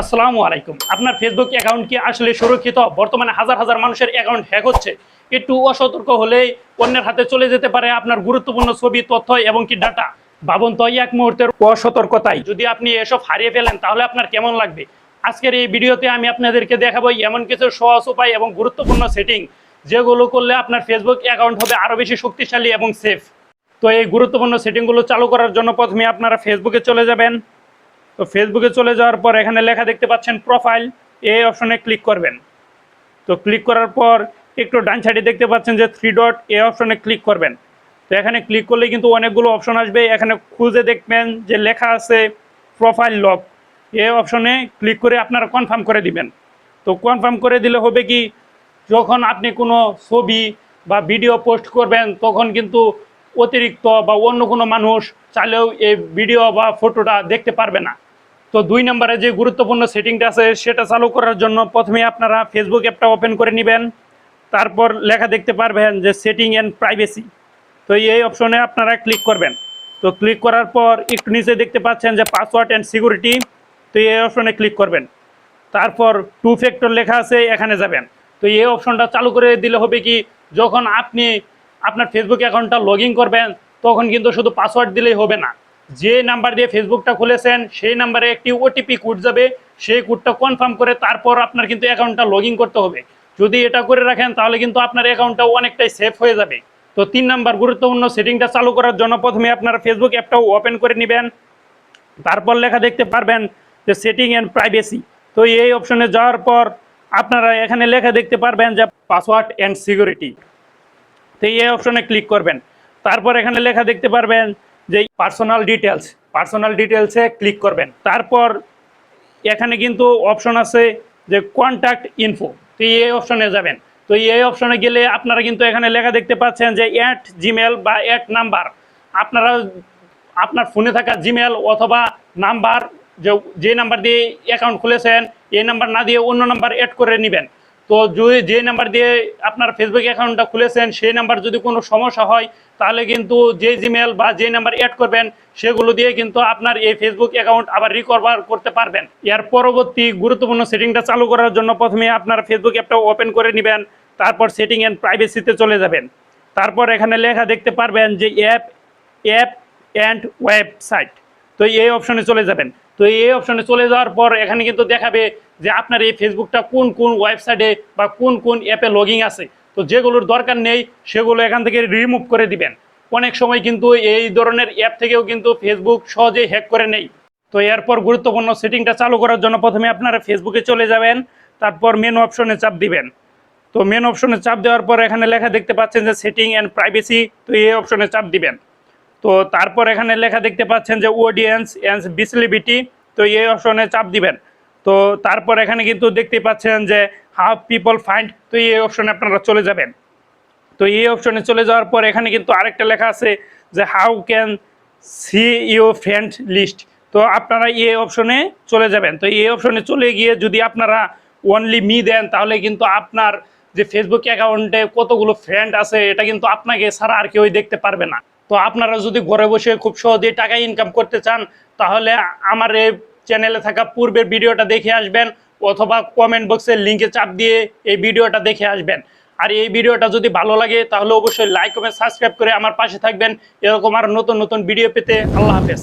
আসসালামু আলাইকুম। আপনার ফেসবুক অ্যাকাউন্ট কি আসলে সুরক্ষিত? বর্তমানে হাজার হাজার মানুষের অ্যাকাউন্ট হ্যাক হচ্ছে। একটু অসতর্ক হলেই অন্যের হাতে চলে যেতে পারে আপনার গুরুত্বপূর্ণ ছবি, তথ্য এবং কি ডাটা ভাবুন তো এক মুহূর্তের অসতর্কতায় যদি আপনি এসব হারিয়ে ফেলেন, তাহলে আপনার কেমন লাগবে? আজকের এই ভিডিওতে আমি আপনাদেরকে দেখাবো এমন কিছু সহজ উপায় এবং গুরুত্বপূর্ণ সেটিং যেগুলো করলে আপনার ফেসবুক অ্যাকাউন্ট হবে আরও বেশি শক্তিশালী এবং সেফ তো এই গুরুত্বপূর্ণ সেটিংগুলো চালু করার জন্য প্রথমে আপনারা ফেসবুকে চলে যাবেন। তো ফেসবুকে চলে যাওয়ার পর এখানে লেখা দেখতে পাচ্ছেন প্রোফাইল এই অপশনে ক্লিক করবেন। তো ক্লিক করার পর একটু ডান সাইডে দেখতে পাচ্ছেন যে থ্রি ডট এ অপশনে ক্লিক করবেন। তো এখানে ক্লিক করলে কিন্তু অনেকগুলো অপশন আসবে। এখানে খুঁজে দেখবেন যে লেখা আছে প্রোফাইল লক এই অপশনে ক্লিক করে আপনারা কনফার্ম করে দিবেন। তো কনফার্ম করে দিলে হবে কি, যখন আপনি কোনো ছবি বা ভিডিও পোস্ট করবেন, তখন কিন্তু অতিরিক্ত বা অন্য কোনো মানুষ চাইলেও এই ভিডিও বা ফটোটা দেখতে পারবে না। তো দুই নম্বরে যে গুরুত্বপূর্ণ সেটিংটা আছে, সেটা চালু করার জন্য প্রথমে আপনারা ফেসবুক অ্যাপটা ওপেন করে নেবেন। তারপর লেখা দেখতে পারবেন যে সেটিং অ্যান্ড প্রাইভেসি তো এই অপশনে আপনারা ক্লিক করবেন। তো ক্লিক করার পর একটু নিচে দেখতে পাচ্ছেন যে পাসওয়ার্ড অ্যান্ড সিকিউরিটি তো এই অপশনে ক্লিক করবেন। তারপর টু ফ্যাক্টর লেখা আছে, এখানে যাবেন। তো এই অপশনটা চালু করে দিলে হবে কি, যখন আপনি আপনার ফেসবুক অ্যাকাউন্টটা লগ করবেন, তখন কিন্তু শুধু পাসওয়ার্ড দিলেই হবে না। যে নাম্বার দিয়ে ফেসবুকটা খুলেছেন, সেই নাম্বারে একটি ওটিপি কোড যাবে। সেই কোডটা কনফার্ম করে তারপর আপনার কিন্তু অ্যাকাউন্টটা লগ করতে হবে। যদি এটা করে রাখেন, তাহলে কিন্তু আপনার অ্যাকাউন্টটা অনেকটাই সেফ হয়ে যাবে। তো তিন নাম্বার গুরুত্বপূর্ণ সেটিংটা চালু করার জন্য প্রথমে আপনারা ফেসবুক অ্যাপটাও ওপেন করে নেবেন। তারপর লেখা দেখতে পারবেন যে সেটিং অ্যান্ড প্রাইভেসি তো এই অপশনে যাওয়ার পর আপনারা এখানে লেখা দেখতে পারবেন যে পাসওয়ার্ড অ্যান্ড সিকিউরিটি তো এই অপশনে ক্লিক করবেন। তারপর এখানে লেখা দেখতে পারবেন যে পার্সোনাল ডিটেলস পার্সোনাল ডিটেলসে ক্লিক করবেন। তারপর এখানে কিন্তু অপশন আছে যে কন্ট্যাক্ট ইনফো তো এই অপশনে যাবেন। তো এই অপশনে গেলে আপনারা কিন্তু এখানে লেখা দেখতে পাচ্ছেন যে অ্যাট জিমেল বা অ্যাট নাম্বার আপনারা আপনার ফোনে থাকা জিমেল অথবা নাম্বার যে যে নাম্বার দিয়ে অ্যাকাউন্ট খুলেছেন, এই নাম্বার না দিয়ে অন্য নাম্বার অ্যাড করে নেবেন। তো যদি যে নাম্বার দিয়ে আপনার ফেসবুক অ্যাকাউন্টটা খুলেছেন, সেই নাম্বার যদি কোনো সমস্যা হয়, তাহলে কিন্তু যে জিমেল বা যে নাম্বার অ্যাড করবেন, সেগুলো দিয়ে কিন্তু আপনার এই ফেসবুক অ্যাকাউন্ট আবার রিকভার করতে পারবেন। এর পরবর্তী গুরুত্বপূর্ণ সেটিংটা চালু করার জন্য প্রথমে আপনার ফেসবুক অ্যাপটা ওপেন করে নেবেন, তারপর সেটিং অ্যান্ড প্রাইভেসিতে চলে যাবেন। তারপর এখানে লেখা দেখতে পারবেন যে অ্যাপ অ্যাপ অ্যান্ড ওয়েবসাইট তো এই অপশনে চলে যাবেন। তো এই অপশনে চলে যাওয়ার পর এখানে কিন্তু দেখাবে যে আপনার এই ফেসবুকটা কোন কোন ওয়েবসাইটে বা কোন কোন অ্যাপে লগিং আছে। তো যেগুলোর দরকার নেই, সেগুলো এখান থেকে রিমুভ করে দিবেন। অনেক সময় কিন্তু এই ধরনের অ্যাপ থেকেও কিন্তু ফেসবুক সহজেই হ্যাক করে নেই তো এরপর গুরুত্বপূর্ণ সেটিংটা চালু করার জন্য প্রথমে আপনারা ফেসবুকে চলে যাবেন, তারপর মেন অপশনে চাপ দিবেন। তো মেন অপশনে চাপ দেওয়ার পর এখানে লেখা দেখতে পাচ্ছেন যে সেটিং অ্যান্ড প্রাইভেসি তো এই অপশনে চাপ দিবেন। তো তারপর এখানে লেখা দেখতে পাচ্ছেন যে অডিয়েন্স অ্যান্ড ভিসিলিবিলিটি তো এই অপশনে চাপ দিবেন। তো তারপর এখানে কিন্তু দেখতে পাচ্ছেন যে হাউ পিপল ফাইন্ড তো এই অপশনে আপনারা চলে যাবেন। তো এই অপশনে চলে যাওয়ার পর এখানে কিন্তু আরেকটা লেখা আছে যে how can see you friend list তো আপনারা এই অপশনে চলে যাবেন। তো এই অপশনে চলে গিয়ে যদি আপনারা অনলি মি দেন, তাহলে কিন্তু আপনার যে ফেসবুক অ্যাকাউন্টে কতগুলো ফ্রেন্ড আছে, এটা কিন্তু আপনাকে ছাড়া আর কেউই দেখতে পারবে না। তো আপনারা যদি ঘরে বসে খুব সহজেই টাকা ইনকাম করতে চান, তাহলে আমার এই চ্যানেলে থাকা পূর্বের ভিডিওটা দেখে আসবেন, অথবা কমেন্ট বক্সের লিঙ্কে চাপ দিয়ে এই ভিডিওটা দেখে আসবেন। আর এই ভিডিওটা যদি ভালো লাগে, তাহলে অবশ্যই লাইক কমেন্ট সাবস্ক্রাইব করে আমার পাশে থাকবেন। এরকম আর নতুন নতুন ভিডিও পেতে আল্লাহ হাফেজ।